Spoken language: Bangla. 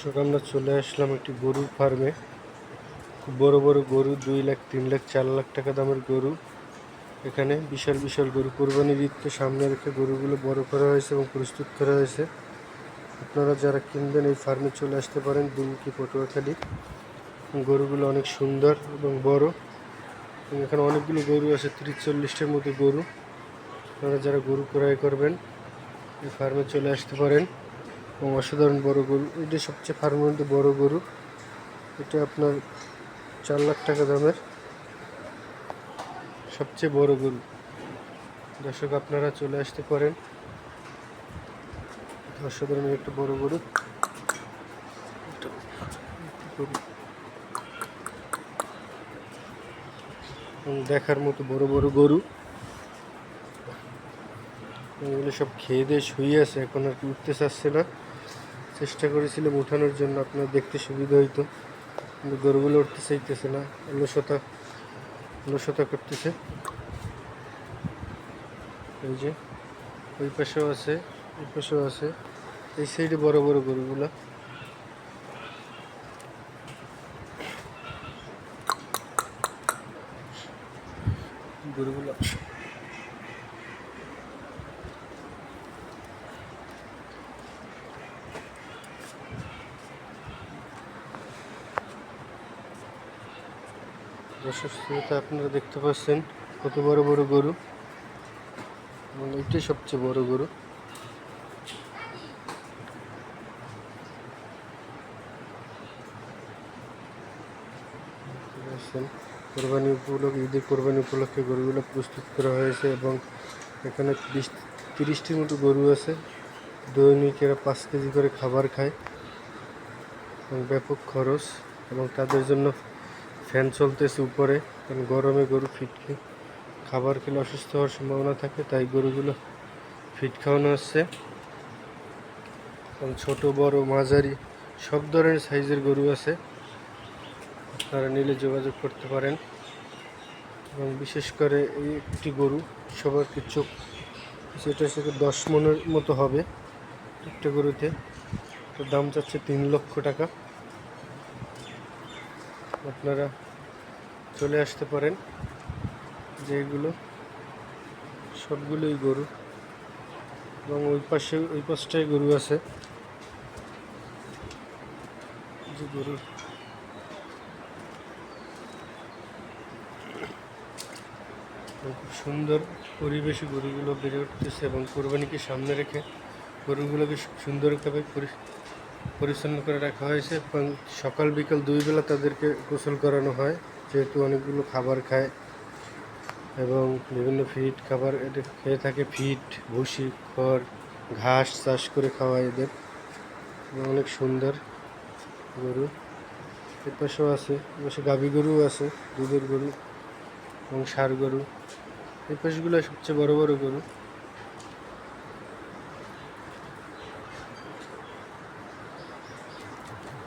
দর্শক, আমরা চলে আসলাম একটি গরুর ফার্মে খুব বড় বড় গরু, দুই লাখ, তিন লাখ, চার লাখ টাকা দামের গরু। এখানে বিশাল বিশাল গরু কোরবানির ঈদ তো সামনে রেখে গরুগুলো বড় করা হয়েছে এবং প্রস্তুত করা হয়েছে। আপনারা যারা কিনবেন এই ফার্মে চলে আসতে পারেন দুমকি পটুয়াখালী। গরুগুলো অনেক সুন্দর এবং বড়। এখানে অনেকগুলো গরু আছে তিরিশ চল্লিশটার মতো গরু। আপনারা যারা গরু ক্রয় করবেন, এই ফার্মে চলে আসতে পারেন। এবং অসাধারণ বড় গরু। এটা সবচেয়ে ফার্মের মধ্যে বড় গরু। এটা আপনার চার লাখ টাকা দামের সবচেয়ে বড় গরু। দর্শক, আপনারা চলে আসতে পারেন। অসাধারণ একটা বড় গরু। দেখার মতো বড় বড় গরু। এগুলো সব খেয়ে দিয়ে শুয়ে আছে, এখন আর কি উঠতে চাচ্ছে না। চেষ্টা করেছিলাম উঠানোর জন্য, আপনার দেখতে সুবিধা হইতো। কিন্তু গরুগুলো উঠতে চাইতেছে না, অলসতা অলসতা করতেছে। এই যে, ওই পাশেও আছে ওই পাশেও আছে। এই সাইডে বড় বড় গরুগুলা। গরুগুলো দর্শক, শ্রোতা, আপনারা দেখতে পাচ্ছেন কত বড় বড় গরু। এবং এটাই সবচেয়ে বড় গরু। কোরবানি উপলক্ষে, ঈদের কোরবানি উপলক্ষে গরুগুলো প্রস্তুত করা হয়েছে এবং এখানে বিশ, তিরিশটির মতো গরু আছে। দৈনিক এরা পাঁচ কেজি করে খাবার খায়। এবং ব্যাপক খরচ এবং তাদের জন্য ফ্যান চলতেছে উপরে, কারণ গরমে গরু ফিট খাবার খেলে অসুস্থ হওয়ার সম্ভাবনা থাকে, তাই গরুগুলো ফিট খাওয়ানো হচ্ছে। ছোট, বড়, মাঝারি, সব ধরনের সাইজের গরু আছে, আপনারা নিলে যোগাযোগ করতে পারেন। এবং বিশেষ করে এই একটি গরু, সবার কিছু সেটা সেটা দশ মনের মতো হবে, একটা গরুতে। দাম চাচ্ছে তিন লক্ষ টাকা। আপনারা চলে আসতে পারেন। যেগুলো সবগুলোই গরু। এবং ওই পাশে, ওই পাশটাই গরু আছে। যে গরু। খুব সুন্দর পরিবেশে গরুগুলো বেড়ে উঠতেছে এবং কোরবানিকে সামনে রেখে গরুগুলোকে সুন্দরভাবে পরিচ্ছন্ন করে রাখা হয়েছে এবং সকাল বিকাল দুই বেলা তাদেরকে গোসল করানো হয়, যেহেতু অনেকগুলো খাবার খায় এবং বিভিন্ন ফিট খাবার এদের খেয়ে থাকে ফিট ভুসি, খড়, ঘাস চাষ করে খাওয়ায় এদের। অনেক সুন্দর গরু। এর পাশেও আছে পাশে গাভী গরুও আছে, দুধের গরু এবং ষাঁড় গরু। এই পাশগুলো সবচেয়ে বড় বড় গরু।